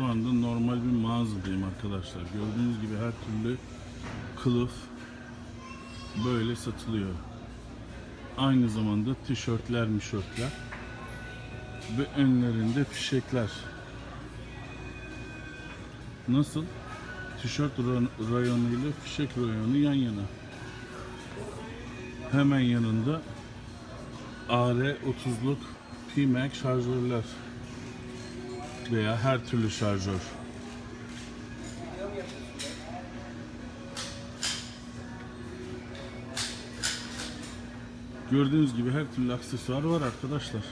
Şu anda normal bir mağazadayım arkadaşlar. Gördüğünüz gibi her türlü kılıf böyle satılıyor. Aynı zamanda tişörtler, mişörtler ve önlerinde fişekler. Nasıl? Tişört ra- rayonu ile fişek rayonu yan yana. Hemen yanında AR-30'luk P-Mac şarjörler veya her türlü şarjör. Gördüğünüz gibi her türlü aksesuar var arkadaşlar.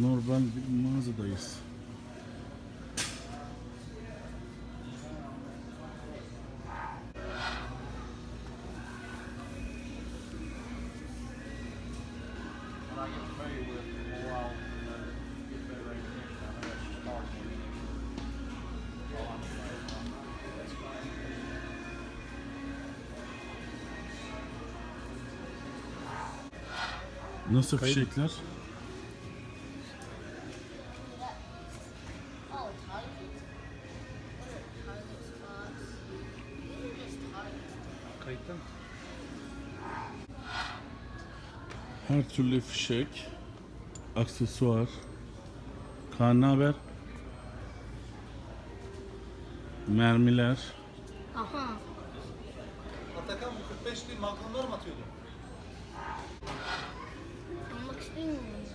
Normal bir mağazadayız. when I just Target. Kayıtta mı? Her türlü fişek, aksesuar. Kaan ne haber? Mermiler. Aha. Atakan bu 45 değil makromlar mı atıyordu?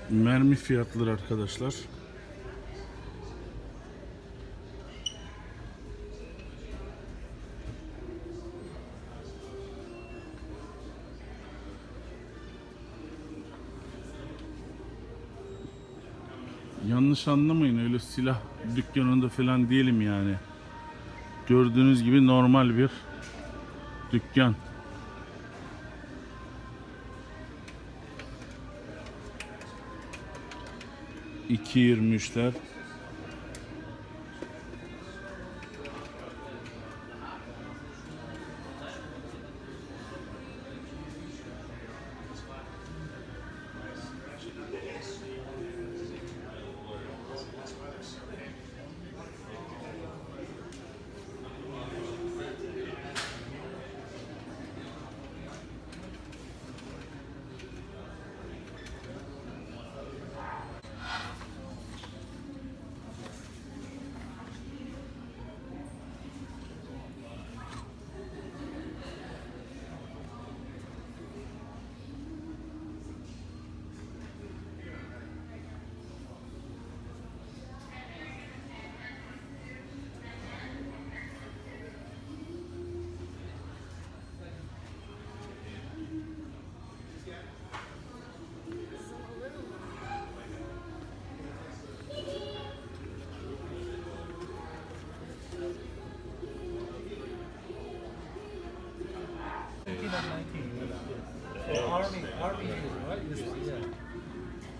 Mermi fiyatları arkadaşlar. Yanlış anlamayın öyle silah dükkanında falan değilim yani. Gördüğünüz gibi normal bir dükkan. 2.23'ler.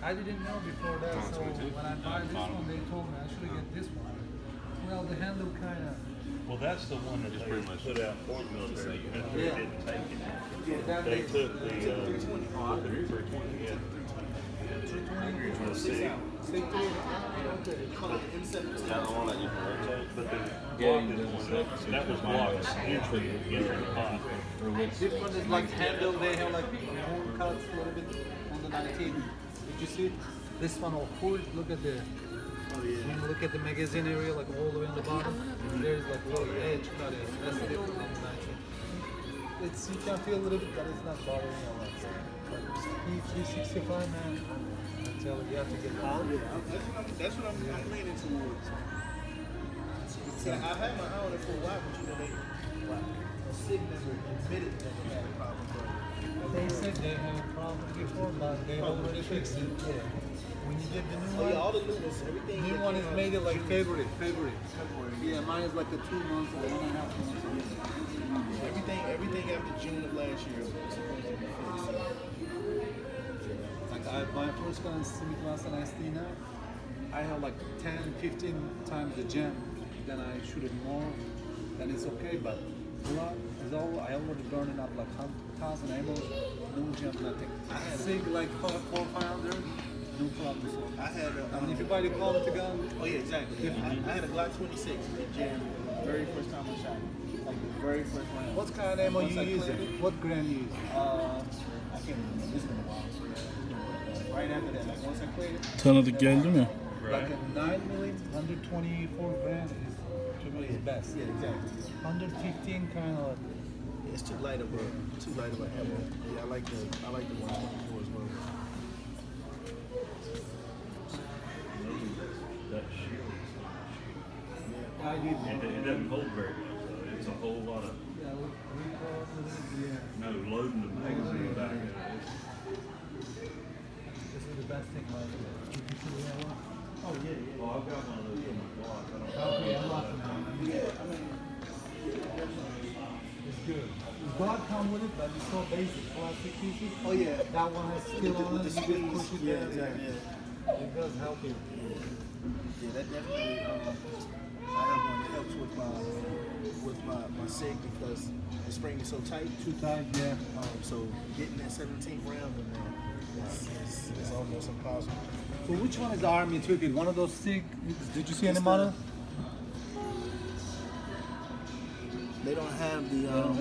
I didn't know before that, so when I buy this one, they told me I should get this one. Well, the handle kind of. Well, that's the one that they put out for the military, you know, they Yeah. didn't take it. Yeah, that They took the, uh, the three twenty, yeah. Say three. Okay. Call it the M17. But the block one, that, that was blocks, usually would get in the pot. This one is like handle, they have like more cuts a little bit on the 19. Did you see? This one all full. Look at the. Oh, when you look at the magazine area, like all the way on the bottom, there's like little edge cut in. That's the difference on the 19. It's you can feel a little bit, but it's not bothering you a lot. P365 man, I tell you, you have to get oh, Yeah, that's what I'm, that's what I'm, I'm leaning towards. See, I've had my eye on it for a while, but you know, they, a sig never admitted that they had a problem. But They said they had a problem before, but they already fixed it. Yeah. When you get the new one, yeah, all the new ones, everything. New that one came is out made it like June, February, February. Yeah, mine is like a two months or one and a half months. Everything, everything after June of last year was supposed to be fixed. Like I, my first gun is semi class and I stay now. I have like 10, 15 times the jam. Then I shoot it more. Then it's okay, but blood is all. I already burning up like thousand ammo. No jam, nothing. I sig like four, four, five hundred. No problem. sir. I had a. I mean, if you buy the quality gun, Oh yeah, exactly. I, I had a Glock 26 in jam the very first time I shot it. Like the very first round. what kind of ammo Once you I use? cleared it, What gram you use? Uh, I can't remember. It's been a while. Right after that, like once I cleared it, Tanıdık geldi mi? Like a 9 milli, 124 gram is to me is best. yeah, exactly. 115 kind of like It's too light of a too light of a ammo. Yeah, I like the I like the 124 as well. That shield. I did. It, it doesn't hold very much. though. It's a whole lot of Yeah, we, we call it, yeah. no loading the magazine back in. This is the best thing it. Oh yeah, yeah. Oh, I've got one of those in. I don't Okay, I'm locking it. I It's good. Guard come with it, but it's so basic. Plastic pieces. oh yeah. That one has skill on with the You it Yeah, exactly. Yeah. It does help you. Yeah, that definitely. Um, I have one helps with my with my my sig because the spring is so tight. Too tight, yeah. Um, so getting that 17th round in is, is, is almost impossible. So which one is the army toolkit? One of those SIG? Did you see any It's model? They don't have the. Um,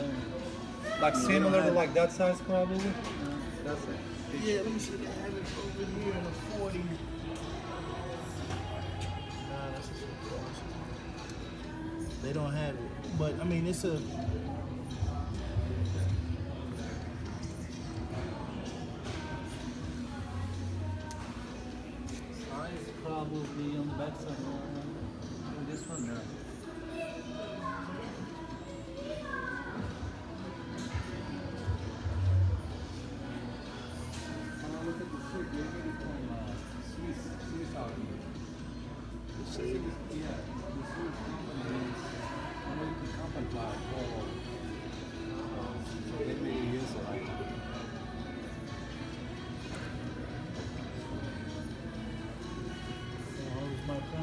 Like similar to like that size probably? That's it. yeah, let me see. They have it over here in a 40. Nah, that's a They don't have it, but I mean it's a. knob will be on the back side. And uh, this one now. Yeah, this uh, is company. I mean, the company uh, for, so they years ago.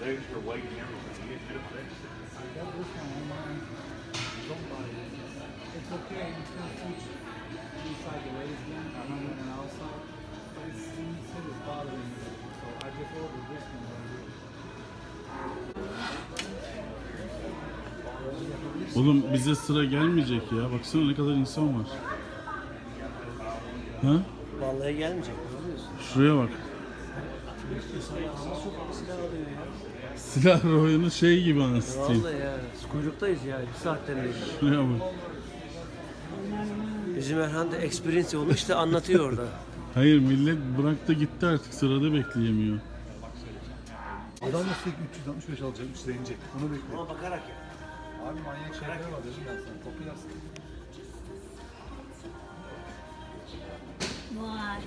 With extra weight and everything, it should it. I got this one on mine. Don't buy it. It's okay, you can switch inside the don't know and outside. But it's still is bothering me. So I just ordered this one right here. Oğlum bize sıra gelmeyecek ya. Baksana ne kadar insan var. Ha? Vallahi gelmeyecek. Ne diyorsun? Şuraya bak. Silah oyunu şey gibi anasını satayım. Vallahi ya. Kuyruktayız ya. Bir saatten beri. Şuraya bak. Bizim Erhan da experience olmuş işte anlatıyor orada. Hayır millet bıraktı gitti artık sırada bekleyemiyor. Adam da sürekli 365 alacak, 300'e inecek. Onu bekliyor. Ama bakarak ya. Abi manyak şeyler var dedim ben sana. Popülersin. Vay.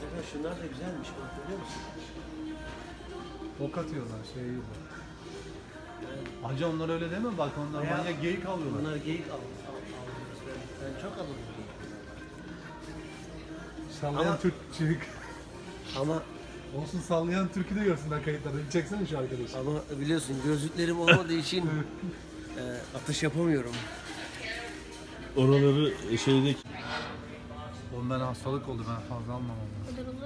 Tekrar şunlar da güzelmiş bak görüyor musun? Ok atıyorlar şey gibi. Hacı onlar öyle deme bak onlar Ya. manyak geyik alıyorlar. Bunlar geyik al. al alıyoruz. Ben, ben çok alırım geyik. Sallayan Ama- Türk çocuk. Ama Olsun sallayan Türk'ü de görsünler kayıtlarda. Bir çeksene şu arkadaşı. ama biliyorsun gözlüklerim olmadığı için e, atış yapamıyorum. Oraları şeydeki Ondan hastalık oldu ben fazla almam onu. Olur? Şu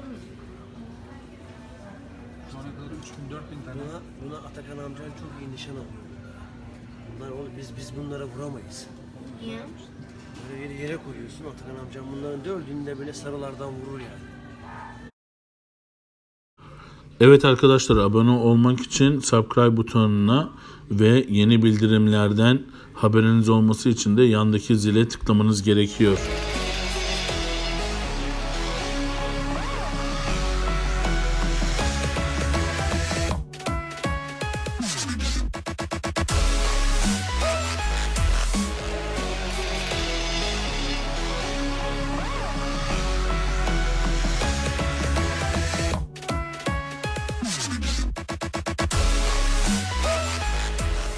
ana kadar 3000 4000 tane. Buna, buna Atakan amcan çok iyi nişan alıyor. Bunlar oğlum biz biz bunlara vuramayız. Niye? Böyle yere, yere koyuyorsun. Atakan amcam bunların dördünü de böyle sarılardan vurur yani. Evet arkadaşlar abone olmak için subscribe butonuna ve yeni bildirimlerden haberiniz olması için de yandaki zile tıklamanız gerekiyor.